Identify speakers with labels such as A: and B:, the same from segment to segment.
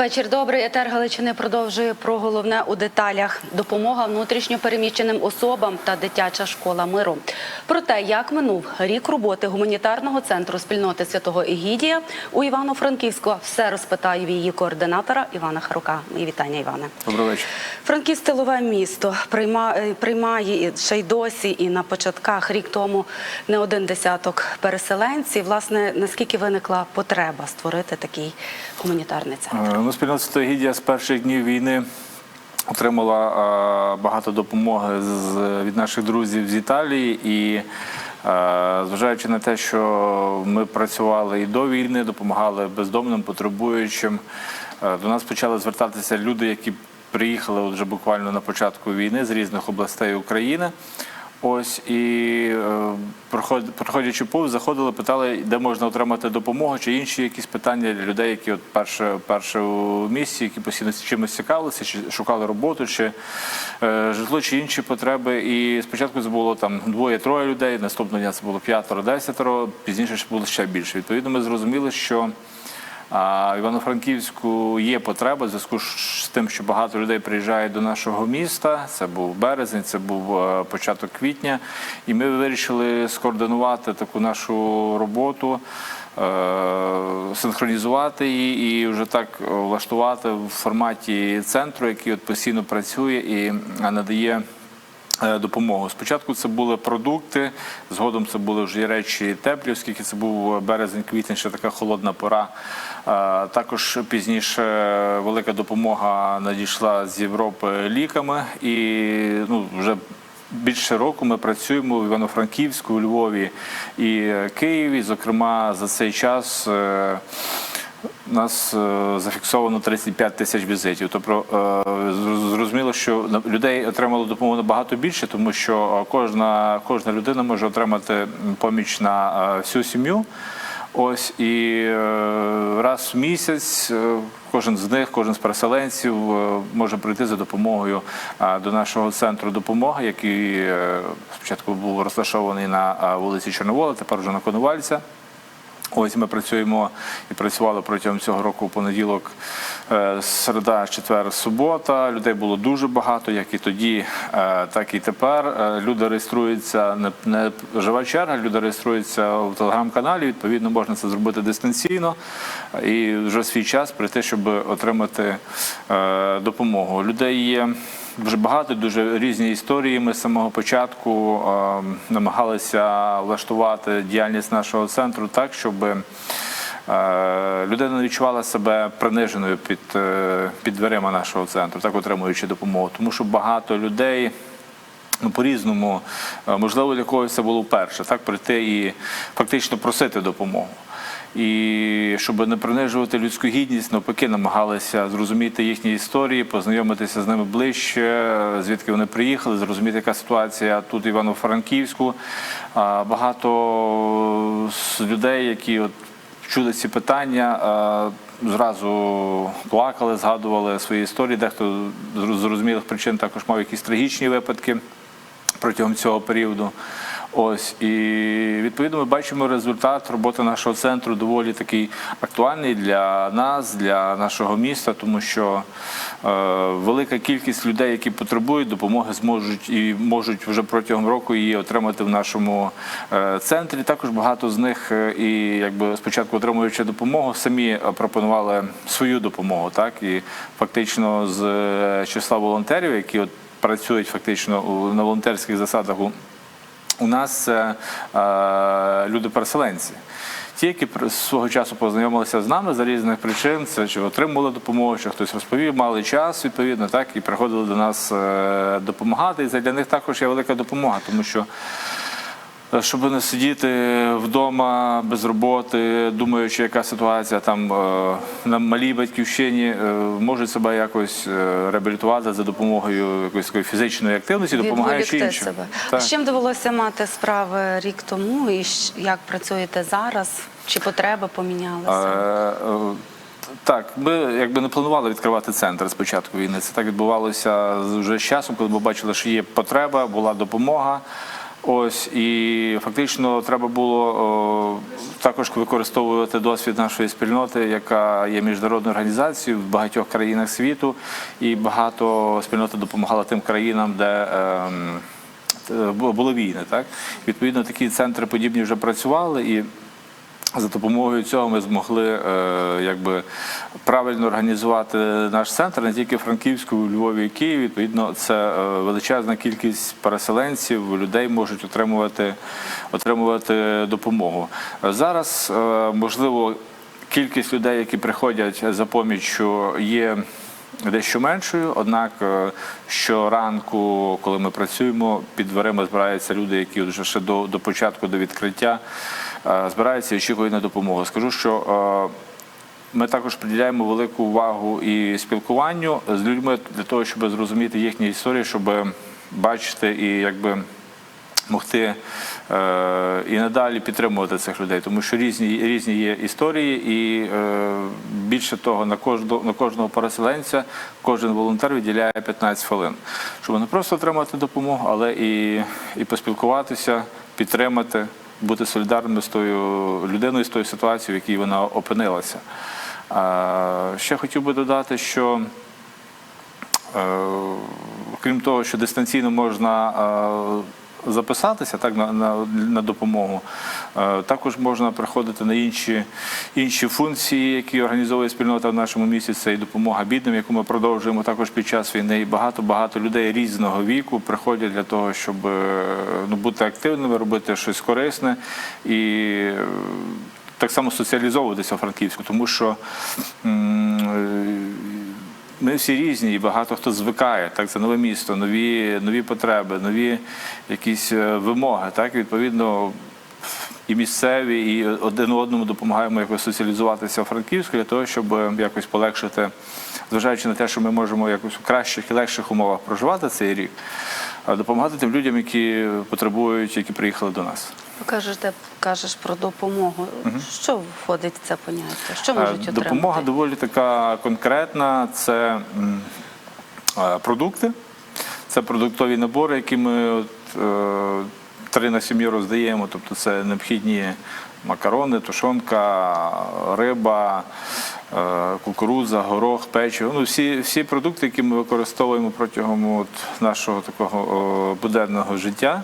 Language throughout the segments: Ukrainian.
A: Вечір добрий. Етер Галичини продовжує про головне у деталях: допомога внутрішньо переміщеним особам та дитяча школа миру. Про те, як минув рік роботи гуманітарного центру спільноти святого Егідія у Івано-Франківську, все розпитаю в її координатора Івана Харука. Мої вітання, Іване.
B: Добрий вечір.
A: Франківськ тилове місто е, приймає ще й досі, і на початках рік тому не один десяток переселенців. Власне, наскільки виникла потреба створити такий гуманітарний центр?
B: Ну, спільнота Гідія з перших днів війни отримала багато допомоги з, від наших друзів з Італії. І зважаючи на те, що ми працювали і до війни, допомагали бездомним, потребуючим, до нас почали звертатися люди, які приїхали вже буквально на початку війни з різних областей України. Ось і е, проход- проходячи повз, заходили, питали, де можна отримати допомогу, чи інші якісь питання для людей, які от перше, перше у місті, які постійно чимось цікавилися, чи шукали роботу, чи е, житло, чи інші потреби. І спочатку це було там двоє-троє людей, наступного дня це було п'ятеро, десятеро, пізніше було ще більше. Відповідно, ми зрозуміли, що а Івано-Франківську є потреба в зв'язку з тим, що багато людей приїжджає до нашого міста. Це був березень, це був е, початок квітня, і ми вирішили скоординувати таку нашу роботу, е, синхронізувати її і вже так влаштувати в форматі центру, який от постійно працює і е, надає. Е, Допомогу спочатку це були продукти, згодом це були вже речі теплі, оскільки це був березень-квітень, ще така холодна пора. Е, Також пізніше велика допомога надійшла з Європи ліками, і ну вже більше року ми працюємо в Івано-Франківську, у Львові і Києві. Зокрема, за цей час. У нас е, зафіксовано 35 тисяч візитів. Тобто е, зрозуміло, що людей отримало допомогу набагато більше, тому що е, кожна, кожна людина може отримати поміч на всю сім'ю. Ось і раз в місяць кожен з них, кожен з переселенців може прийти за допомогою до нашого центру допомоги, який спочатку був розташований на вулиці Чорновола, тепер вже на Конувальця. Ось ми працюємо і працювали протягом цього року понеділок, е, середа, четвер, субота. Людей було дуже багато, як і тоді, е, так і тепер. Е, Люди реєструються не, жива черга, люди реєструються в телеграм-каналі. Відповідно, можна це зробити дистанційно і вже свій час прийти, щоб отримати допомогу. Людей є. Дуже багато, дуже різні історії. Ми з самого початку е, намагалися влаштувати діяльність нашого центру так, щоб е, людина відчувала себе приниженою під, е, під дверима нашого центру, так отримуючи допомогу. Тому що багато людей. Ну, по-різному, Е, можливо, для когось це було вперше, так прийти і фактично просити допомогу. І щоб не принижувати людську гідність, навпаки, намагалися зрозуміти їхні історії, познайомитися з ними ближче, звідки вони приїхали, зрозуміти, яка ситуація тут Івано-Франківську. Багато людей, які от чули ці питання, зразу плакали, згадували свої історії. Дехто з зрозумілих причин також мав якісь трагічні випадки протягом цього періоду. Ось і відповідно ми бачимо результат роботи нашого центру доволі такий актуальний для нас, для нашого міста, тому що е, велика кількість людей, які потребують допомоги, зможуть і можуть вже протягом року її отримати в нашому е, центрі. Також багато з них е, і якби спочатку отримуючи допомогу, самі е, пропонували свою допомогу, так і фактично з е, числа волонтерів, які от працюють фактично у- на волонтерських засадах у у нас це е, люди-переселенці. Ті, які свого часу познайомилися з нами за різних причин, це чи отримували допомогу, чи хтось розповів, мали час відповідно, так і приходили до нас е, допомагати. І для них також є велика допомога, тому що. Е, Щоб не сидіти вдома без роботи, думаючи, яка ситуація там е, на малій батьківщині, е, можуть себе якось реабілітувати за допомогою якоїсь такої фізичної активності, допомагаючи іншим.
A: себе.
B: Так.
A: З чим довелося мати справи рік тому, і як працюєте зараз? Чи потреби помінялися?
B: Е, Так, ми якби не планували відкривати центр з початку війни. Це так відбувалося вже з часом, коли ми бачили, що є потреба, була допомога. Ось і фактично треба було о, також використовувати досвід нашої спільноти, яка є міжнародною організацією в багатьох країнах світу, і багато спільнота допомагала тим країнам, де ем, е, бу- були війни. Так відповідно, такі центри подібні вже працювали і. За допомогою цього ми змогли е, якби правильно організувати наш центр не тільки Франківську, Львові і Києві. Відповідно, це е, величезна кількість переселенців, людей можуть отримувати, отримувати допомогу. Зараз е, можливо кількість людей, які приходять за поміччю, є дещо меншою. Однак щоранку, коли ми працюємо, під дверима збираються люди, які вже ще до, до початку, до відкриття е, збираються і очікують на допомогу. Скажу, що е, ми також приділяємо велику увагу і спілкуванню з людьми для того, щоб зрозуміти їхні історії, щоб бачити і якби могти е, і надалі підтримувати цих людей, тому що різні, різні є історії, і е, більше того, на кожного, на кожного переселенця кожен волонтер виділяє 15 хвилин, щоб не просто отримати допомогу, але і, і поспілкуватися, підтримати, бути солідарними з тою людиною, з тою ситуацією, в якій вона опинилася. Ще хотів би додати, що Е, Крім того, що дистанційно можна е, записатися так, на, на, на допомогу, е, також можна приходити на інші, інші функції, які організовує спільнота в нашому місті. Це і допомога бідним, яку ми продовжуємо також під час війни. І багато-багато людей різного віку приходять для того, щоб е, ну, бути активними, робити щось корисне і е, так само соціалізовуватися в Франківську, тому що. Ми всі різні, і багато хто звикає. Так, це нове місто, нові, нові потреби, нові якісь е, вимоги. Так, відповідно, і місцеві, і один одному допомагаємо якось соціалізуватися в Франківську для того, щоб е, якось полегшити, зважаючи на те, що ми можемо якось у кращих і легших умовах проживати цей рік, допомагати тим людям, які потребують, які приїхали до нас.
A: Кажете, кажеш про допомогу. Що входить в це поняття? Що
B: Е,
A: можуть отримати?
B: Допомога доволі така конкретна. Це е, продукти, це продуктові набори, які ми от, е, три на сім'ю роздаємо. Тобто це необхідні макарони, тушонка, риба, кукурудза, горох, печиво. Ну, всі, всі продукти, які ми використовуємо протягом от, нашого такого буденного життя.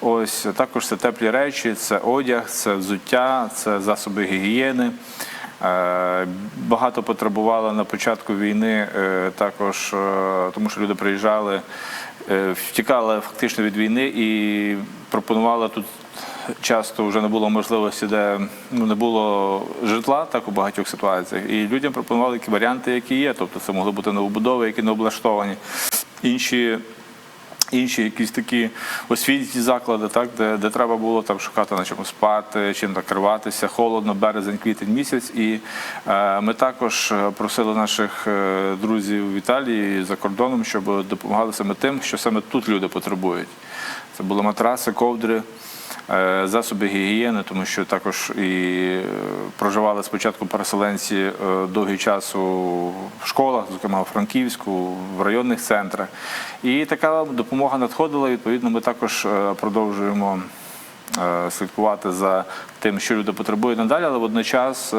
B: Ось також це теплі речі, це одяг, це взуття, це засоби гігієни. Е, Багато потребувало на початку війни е, також, е, тому що люди приїжджали, е, втікали фактично від війни і пропонували тут. Часто вже не було можливості, де ну, не було житла, так у багатьох ситуаціях. І людям пропонували які варіанти, які є. Тобто це могли бути новобудови, які не облаштовані. Інші інші якісь такі освітні заклади, так, де, де треба було там шукати на чому спати, чим накриватися, холодно, березень, квітень місяць. І е, ми також просили наших е, друзів в Італії за кордоном, щоб допомагали саме тим, що саме тут люди потребують. Це були матраси, ковдри. Е, Засоби гігієни, тому що також і е, проживали спочатку переселенці е, довгий час у школах, зокрема у Франківську, в районних центрах. І така допомога надходила. Відповідно, ми також продовжуємо слідкувати за тим, що люди потребують надалі, але водночас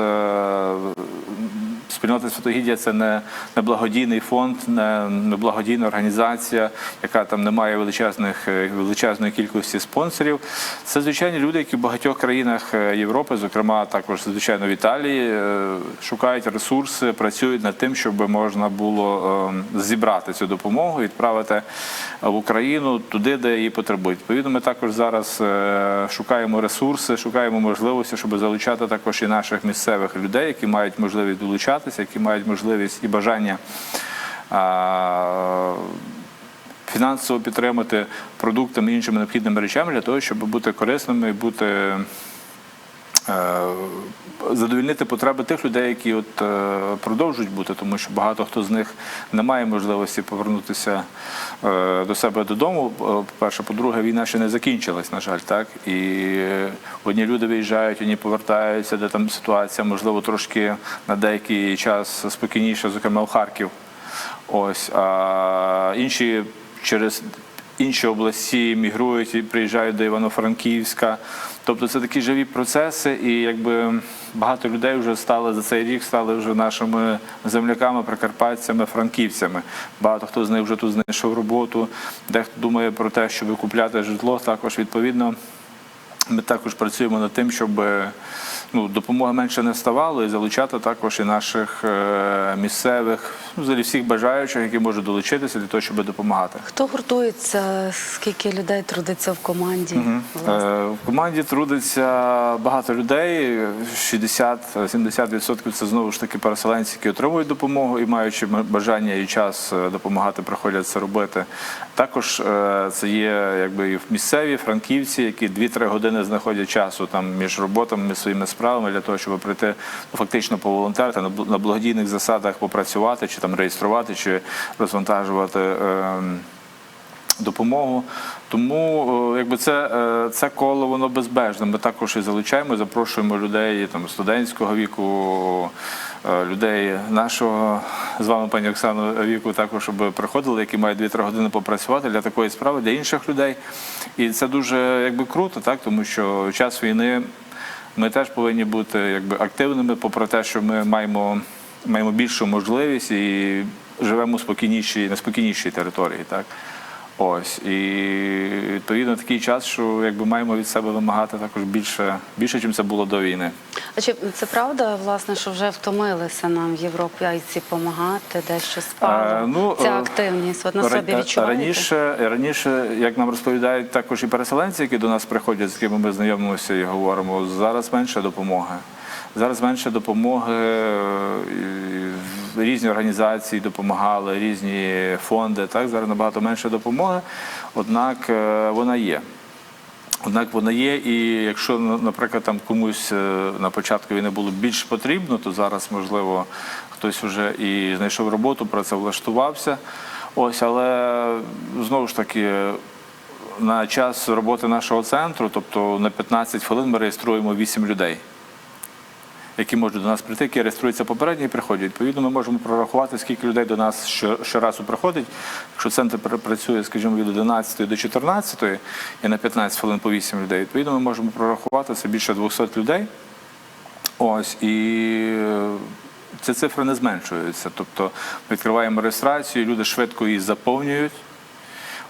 B: спільнота Святогіддя це не, не благодійний фонд, не, не благодійна організація, яка там не має величезних е, величезної кількості спонсорів. Це звичайні люди, які в багатьох країнах е, Європи, зокрема також звичайно в Італії, е, шукають ресурси, працюють над тим, щоб можна було е, зібрати цю допомогу, відправити в Україну туди, де її потребують. Відповідно, ми також зараз шукаємо ресурси, шукаємо можливості, щоб залучати також і наших місцевих людей, які мають можливість долучатися, які мають можливість і бажання. Фінансово підтримати продуктами і іншими необхідними речами для того, щоб бути корисними і бути задовільнити потреби тих людей, які от е, продовжують бути, тому що багато хто з них не має можливості повернутися е, до себе додому. Е, По-перше, по-друге, війна ще не закінчилась, на жаль, так і е, одні люди виїжджають, одні повертаються, де там ситуація, можливо, трошки на деякий час спокійніша, зокрема в Харків. Ось а інші через інші області мігрують і приїжджають до Івано-Франківська. Тобто це такі живі процеси, і якби багато людей вже стали за цей рік, стали вже нашими земляками, прикарпатцями, франківцями. Багато хто з них вже тут знайшов роботу, дехто думає про те, щоб купляти житло. Також відповідно ми також працюємо над тим, щоб ну, допомоги менше не ставало, і залучати також і наших е, місцевих, взагалі всіх бажаючих, які можуть долучитися для того, щоб допомагати.
A: Хто гуртується? Скільки людей трудиться в команді?
B: Е, В команді трудиться багато людей. 60-70% це знову ж таки переселенці, які отримують допомогу і маючи бажання і час е, допомагати, приходять це робити. Також е, це є якби і місцеві франківці, які 2-3 години знаходять часу там між роботами, між своїми справами для того, щоб прийти ну, фактично поволонтерити на благодійних засадах попрацювати, чи там реєструвати, чи розвантажувати. ем, допомогу. Тому е, якби це, е, це коло воно безбежне. Ми також і залучаємо, запрошуємо людей там студентського віку, е, людей нашого з вами, пані Оксано, віку, також щоб приходили, які мають 2-3 години попрацювати для такої справи, для інших людей. І це дуже якби круто, так тому що в час війни. Ми теж повинні бути якби активними, попри те, що ми маємо, маємо більшу можливість і живемо в спокійнішій, на спокійнішій території. Так? Ось. І відповідно такий час, що якби маємо від себе вимагати також більше, більше, ніж це було до війни.
A: А чи це правда, власне, що вже втомилися нам європейці допомагати, дещо спало?
B: Е, ну,
A: Ця
B: е,
A: активність, от на собі відчуваєте?
B: Раніше, раніше, як нам розповідають також і переселенці, які до нас приходять, з якими ми знайомимося і говоримо, зараз менше допомоги. Зараз менше допомоги, е, різні організації допомагали, різні фонди. Так, зараз набагато менше допомоги, однак е, вона є. Однак вона є, і якщо, наприклад, там комусь е, на початку війни було більш потрібно, то зараз, можливо, хтось вже і знайшов роботу, працевлаштувався. Ось, але знову ж таки, на час роботи нашого центру, тобто на 15 хвилин ми реєструємо 8 людей. Які можуть до нас прийти, які реєструються попередньо і приходять. Відповідно, ми можемо прорахувати, скільки людей до нас щоразу приходить. Якщо центр працює, скажімо, від 11 до 14 і на 15 хвилин по 8 людей, відповідно, ми можемо прорахувати це більше 200 людей. Ось і е, ці цифри не зменшуються. Тобто ми відкриваємо реєстрацію, люди швидко її заповнюють.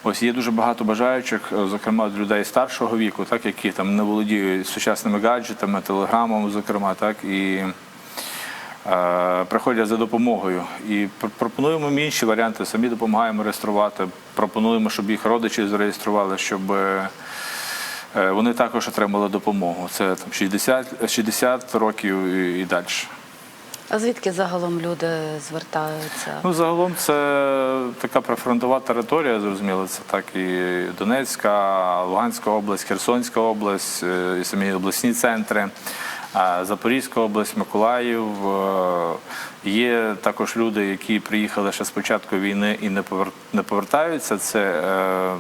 B: Ось є дуже багато бажаючих, е, зокрема людей старшого віку, так які там не володіють сучасними гаджетами, телеграмом, зокрема, так і е, приходять за допомогою. І пропонуємо їм інші варіанти, самі допомагаємо реєструвати. Пропонуємо, щоб їх родичі зареєстрували, щоб е, е, вони також отримали допомогу. Це там 60, 60 років і, і далі.
A: А звідки загалом люди звертаються?
B: Ну, загалом це така прифронтова територія, зрозуміло. Це так і Донецька, Луганська область, Херсонська область, е, і самі обласні центри, Запорізька область, Миколаїв. Е, Є також люди, які приїхали ще з початку війни і не повер- повертаються. Це е,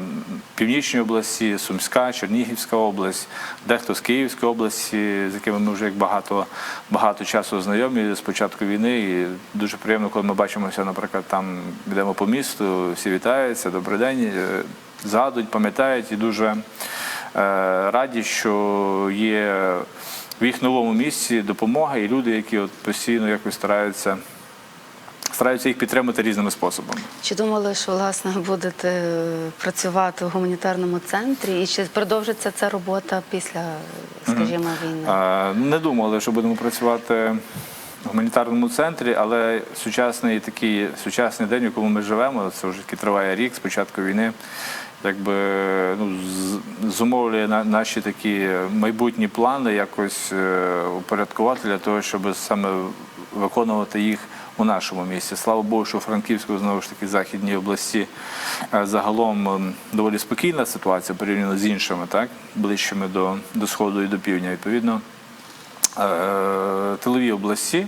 B: північні області, Сумська, Чернігівська область, дехто з Київської області, з якими ми вже як багато, багато часу знайомі з початку війни. І дуже приємно, коли ми бачимося, наприклад, там йдемо по місту, всі вітаються, добрий день, е, згадують, пам'ятають і дуже раді, що є в їх новому місці допомога і люди, які от постійно якось стараються, стараються їх підтримати різними способами.
A: Чи думали, що власне будете е, працювати в гуманітарному центрі? І чи продовжиться ця робота після, скажімо, війни?
B: Е, Не думали, що будемо працювати в гуманітарному центрі, але сучасний такий сучасний день, у якому ми живемо, це вже триває рік з початку війни. Якби ну, зумовлює на- наші такі майбутні плани якось е, упорядкувати для того, щоб саме виконувати їх у нашому місті. Слава Богу, що у Франківську знову ж таки західній області е, загалом ем, доволі спокійна ситуація порівняно з іншими, так ближчими до, до сходу і до півдня. Відповідно, е, тилові області.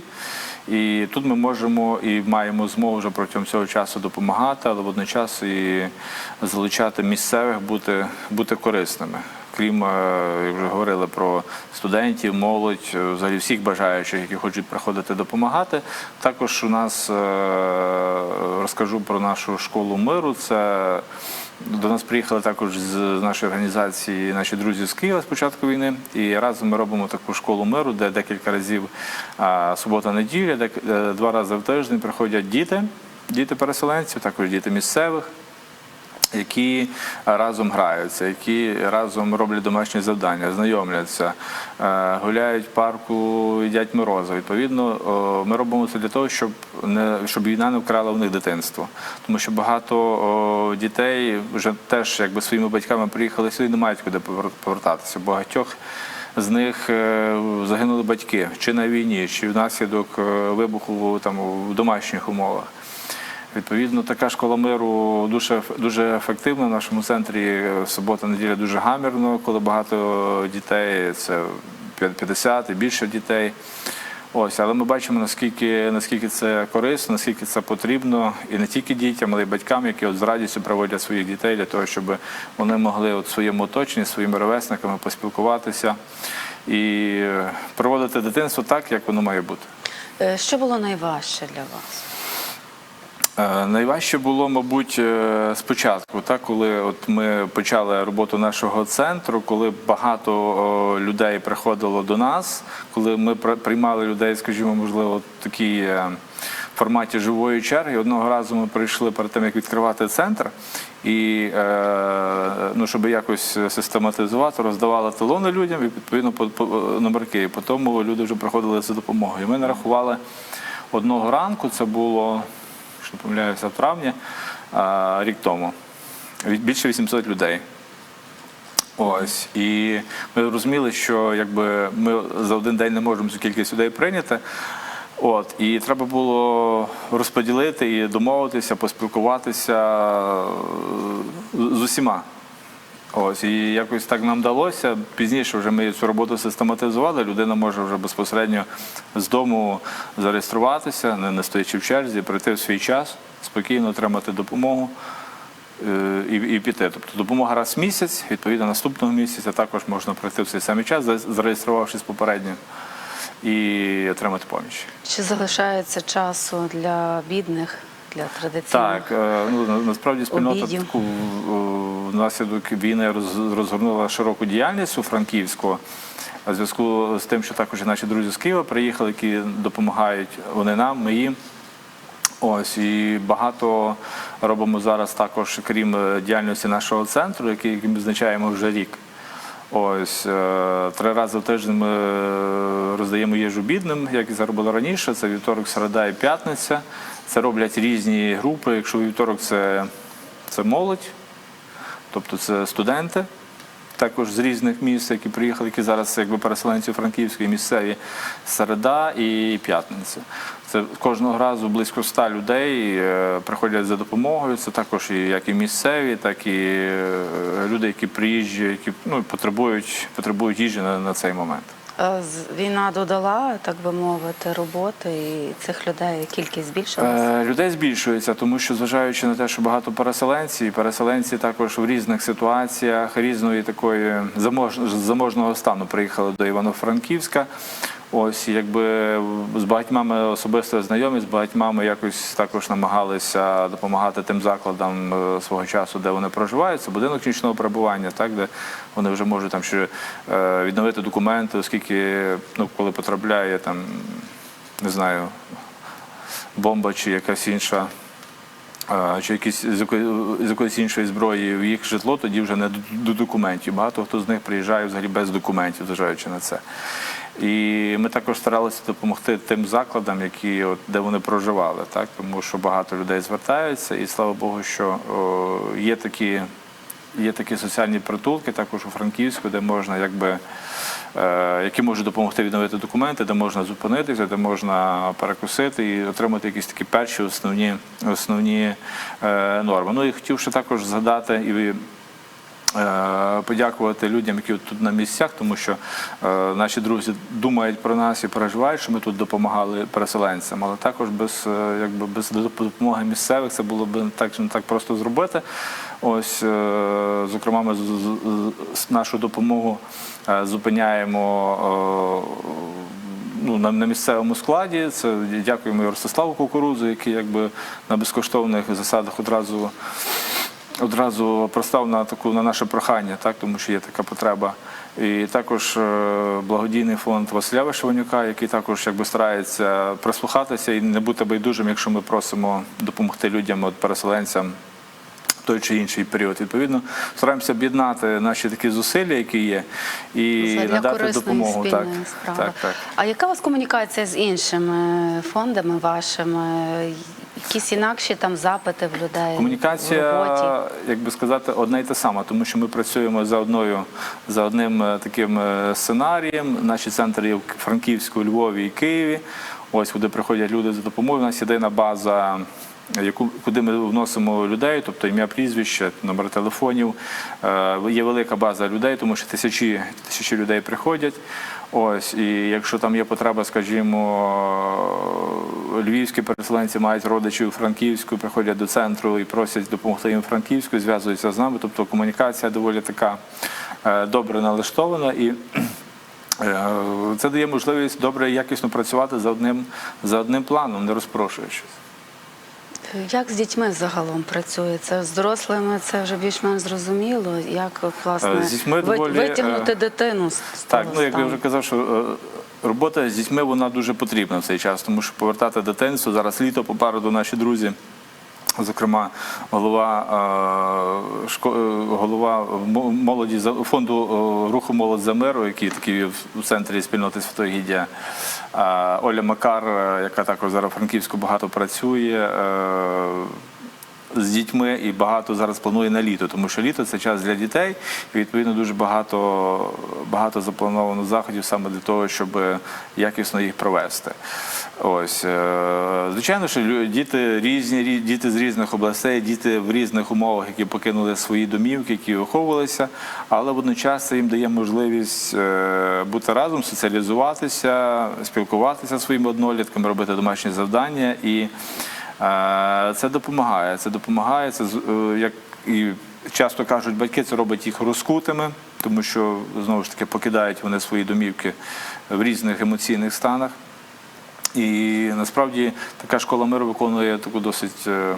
B: І тут ми можемо і маємо змогу вже протягом цього часу допомагати, але водночас і залучати місцевих бути, бути корисними. Крім, е, як вже говорили про студентів, молодь, е, взагалі всіх бажаючих, які хочуть приходити допомагати. Також у нас е, розкажу про нашу школу миру. Це до нас приїхали також з нашої організації наші друзі з Києва з початку війни. І разом ми робимо таку школу миру, де декілька разів субота-неділя, де два рази в тиждень приходять діти, діти переселенців, також діти місцевих. Які разом граються, які разом роблять домашні завдання, знайомляться, е, гуляють в парку, їдять морозиво. Відповідно, ми робимо це для того, щоб не щоб війна не вкрала в них дитинство. Тому що багато дітей вже теж якби своїми батьками приїхали сюди, не мають куди повертатися. Багатьох з них е, загинули батьки чи на війні, чи внаслідок е, вибуху там в домашніх умовах. Відповідно, така школа миру дуже дуже ефективна в нашому центрі. Субота, неділя дуже гамірно, коли багато дітей, це 50 і більше дітей. Ось, але ми бачимо, наскільки, наскільки це корисно, наскільки це потрібно, і не тільки дітям, але й батькам, які от з радістю проводять своїх дітей для того, щоб вони могли от своєму оточенні, своїми ровесниками поспілкуватися і проводити дитинство так, як воно має бути.
A: Е, Що було найважче для вас?
B: Е, Найважче було, мабуть, е, спочатку, так, коли от ми почали роботу нашого центру, коли багато людей приходило до нас, коли ми при- приймали людей, скажімо, можливо, в такій е, форматі живої черги. Одного разу ми прийшли перед тим, як відкривати центр, і ну, щоб якось систематизувати, роздавали талони людям і відповідно по, номерки. І по тому люди вже приходили за допомогою. Ми нарахували одного ранку, це було якщо помиляюся, в травні, рік тому. Більше 800 людей. Ось. І ми розуміли, що якби ми за один день не можемо цю кількість людей прийняти. От, і треба було розподілити і домовитися, поспілкуватися з усіма. Ось, і якось так нам вдалося. Пізніше вже ми цю роботу систематизували. Людина може вже безпосередньо з дому зареєструватися, не, не стоячи в черзі, прийти в свій час, спокійно отримати допомогу е, і, і піти. Тобто допомога раз в місяць, відповідно наступного місяця також можна прийти в цей самий час, зареєструвавшись попередньо, і отримати поміч.
A: Чи залишається часу для бідних, для традиційних?
B: Так, е, ну насправді спільнота
A: Обідів.
B: таку е, внаслідок війни розгорнула широку діяльність у Франківську. У зв'язку з тим, що також і наші друзі з Києва приїхали, які допомагають вони нам, ми їм. Ось і багато робимо зараз також, крім е, діяльності нашого центру, який, ми визначаємо вже рік. Ось три рази в тиждень ми роздаємо їжу бідним, як і це робили раніше. Це вівторок, середа і п'ятниця. Це роблять різні групи. Якщо вівторок це, це молодь, тобто це студенти, також з різних міст, які приїхали, які зараз якби переселенці франківської місцеві середа і п'ятниця. Це кожного разу близько ста людей е, приходять за допомогою. Це також і як і місцеві, так і е, люди, які приїжджі, які ну, потребують, потребують їжі на, на цей момент.
A: Е, Війна додала, так би мовити, роботи і цих людей кількість збільшилася?
B: Е, Людей збільшується, тому що зважаючи на те, що багато переселенців, і переселенці також в різних ситуаціях різної такої замож- заможного стану приїхали до Івано-Франківська. Ось якби з багатьма ми особисто знайомі, з багатьма ми якось також намагалися допомагати тим закладам е, свого часу, де вони проживають. Це будинок нічного перебування, так де вони вже можуть там ще е, відновити документи, оскільки ну коли потрапляє там, не знаю, бомба чи якась інша. е, Чи якісь з якоїсь іншої зброї в їх житло, тоді вже не до документів. Багато хто з них приїжджає взагалі без документів, зважаючи на це. І ми також старалися допомогти тим закладам, які от, де вони проживали, так тому що багато людей звертаються, і слава Богу, що о, є такі. Є такі соціальні притулки, також у Франківську, де можна якби е, які можуть допомогти відновити документи, де можна зупинитися, де можна перекусити і отримати якісь такі перші основні, основні е, норми. Ну і хотів ще також згадати і подякувати людям, які тут на місцях, тому що е, наші друзі думають про нас і переживають, що ми тут допомагали переселенцям, але також без, е, якби, без допомоги місцевих це було б так, не так просто зробити. Ось, е, зокрема, ми нашу допомогу е, зупиняємо. е, ну, на, на місцевому складі. Це дякуємо і Ростиславу Кукурузу, який якби на безкоштовних засадах одразу, одразу простав на таку на наше прохання, так, тому що є така потреба. І також е, благодійний фонд Василя Вишиванюка, який також якби старається прислухатися і не бути байдужим, якщо ми просимо допомогти людям, от переселенцям той чи інший період. Відповідно, стараємося об'єднати наші такі зусилля, які є, і
A: Це
B: надати допомогу. Так, так, так.
A: А яка у вас комунікація з іншими фондами вашими? Якісь інакші там запити в людей в роботі?
B: Комунікація, як би сказати, одна і та сама, тому що ми працюємо за одною за одним е, таким е, сценарієм. Наші центри є в Франківську, Львові і Києві. Ось куди приходять люди за допомогою. У нас єдина база. Яку куди ми вносимо людей, тобто ім'я, прізвище, номер телефонів. Е, Є велика база людей, тому що тисячі тисячі людей приходять. Ось і якщо там є потреба, скажімо, львівські переселенці мають родичів Франківську, приходять до центру і просять допомогти їм Франківську, зв'язуються з нами. Тобто комунікація доволі така е, добре налаштована і. е, Це дає можливість добре і якісно працювати за одним за одним планом, не розпрошуючись.
A: Як з дітьми загалом працюється? З дорослими це вже більш-менш зрозуміло. Як власне
B: Е, з дітьми доволі,
A: витягнути
B: е,
A: дитину з з
B: Так, ну як я вже казав, що е, робота з дітьми вона дуже потрібна в цей час, тому що повертати дитинство зараз літо попереду наші друзі. Зокрема, голова голова молоді фонду руху молодь за миру, який такий в центрі спільноти Святогіддя, Оля Макар, е, яка також зараз в Франківську багато працює. е, з дітьми і багато зараз планує на літо, тому що літо це час для дітей, і відповідно дуже багато, багато заплановано заходів саме для того, щоб якісно їх провести. Ось е, звичайно, що діти різні, діти з різних областей, діти в різних умовах, які покинули свої домівки, які виховувалися, але водночас це їм дає можливість е, бути разом, соціалізуватися, спілкуватися зі своїми однолітками, робити домашні завдання і. Е, Це допомагає. Це допомагає. Це як і часто кажуть батьки, це робить їх розкутими, тому що знову ж таки покидають вони свої домівки в різних емоційних станах. І насправді така школа миру виконує таку досить е,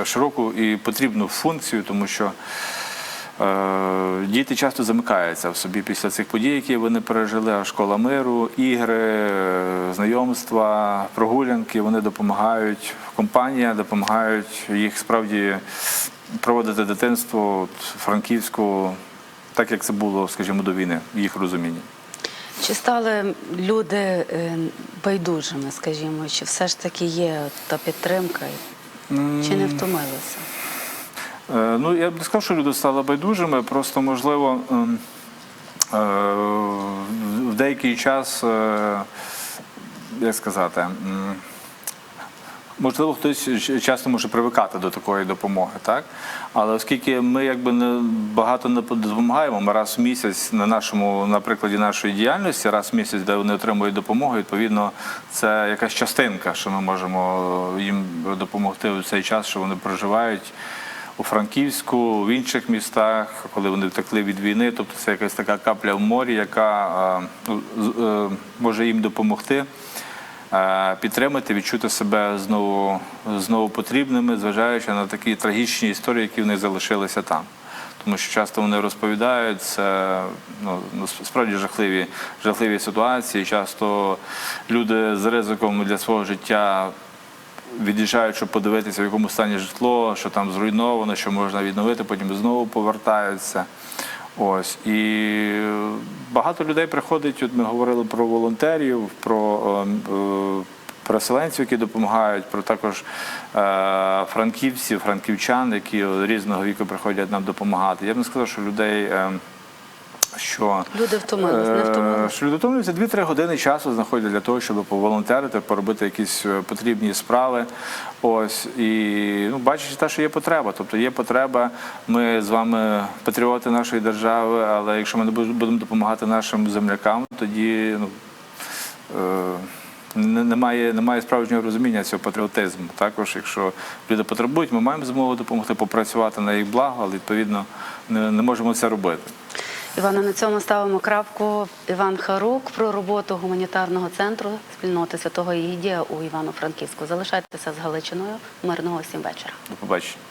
B: е, широку і потрібну функцію, тому що е, діти часто замикаються в собі після цих подій, які вони пережили. А школа миру, ігри, знайомства, прогулянки вони допомагають. Компанія допомагають їх справді проводити дитинство франківську, так як це було, скажімо, до війни, в їх розумінні.
A: Чи стали люди е, байдужими, скажімо, чи все ж таки є та підтримка, чи не втомилися?
B: Е, Ну, я б не сказав, що люди стали байдужими, просто можливо ем, е, в деякий час, як сказати, можливо, хтось часто може привикати до такої допомоги, так? Але оскільки ми якби не багато не допомагаємо, ми раз в місяць на нашому, на прикладі нашої діяльності, раз в місяць, де вони отримують допомогу, відповідно, це якась частинка, що ми можемо їм допомогти в цей час, що вони проживають у Франківську, в інших містах, коли вони втекли від війни. Тобто це якась така капля в морі, яка е, е, може їм допомогти. Е, Підтримати, відчути себе знову, знову потрібними, зважаючи на такі трагічні історії, які в них залишилися там. Тому що часто вони розповідають, це ну, справді жахливі, жахливі ситуації. Часто люди з ризиком для свого життя від'їжджають, щоб подивитися, в якому стані житло, що там зруйновано, що можна відновити, потім знову повертаються. Ось і багато людей приходить. От ми говорили про волонтерів, про е, е, переселенців, які допомагають, про також е, франківців, франківчан, які різного віку приходять нам допомагати. Я б не сказав, що людей. Що
A: Люди втомились, не
B: е,
A: втомились?
B: що люди втомлюються 2-3 години часу знаходять для того, щоб поволонтерити, поробити якісь е, потрібні справи. Ось і ну, бачиш те, що є потреба. Тобто є потреба. Ми з вами патріоти нашої держави, але якщо ми не будемо будемо допомагати нашим землякам, тоді ну. е, Немає, немає справжнього розуміння цього патріотизму. Також, якщо люди потребують, ми маємо змогу допомогти попрацювати на їх благо, але відповідно не, не можемо це робити.
A: Івана, на цьому ставимо крапку. Іван Харук про роботу гуманітарного центру спільноти Святого Єгідія у Івано-Франківську. Залишайтеся з Галичиною. Мирного всім вечора.
B: До побачення.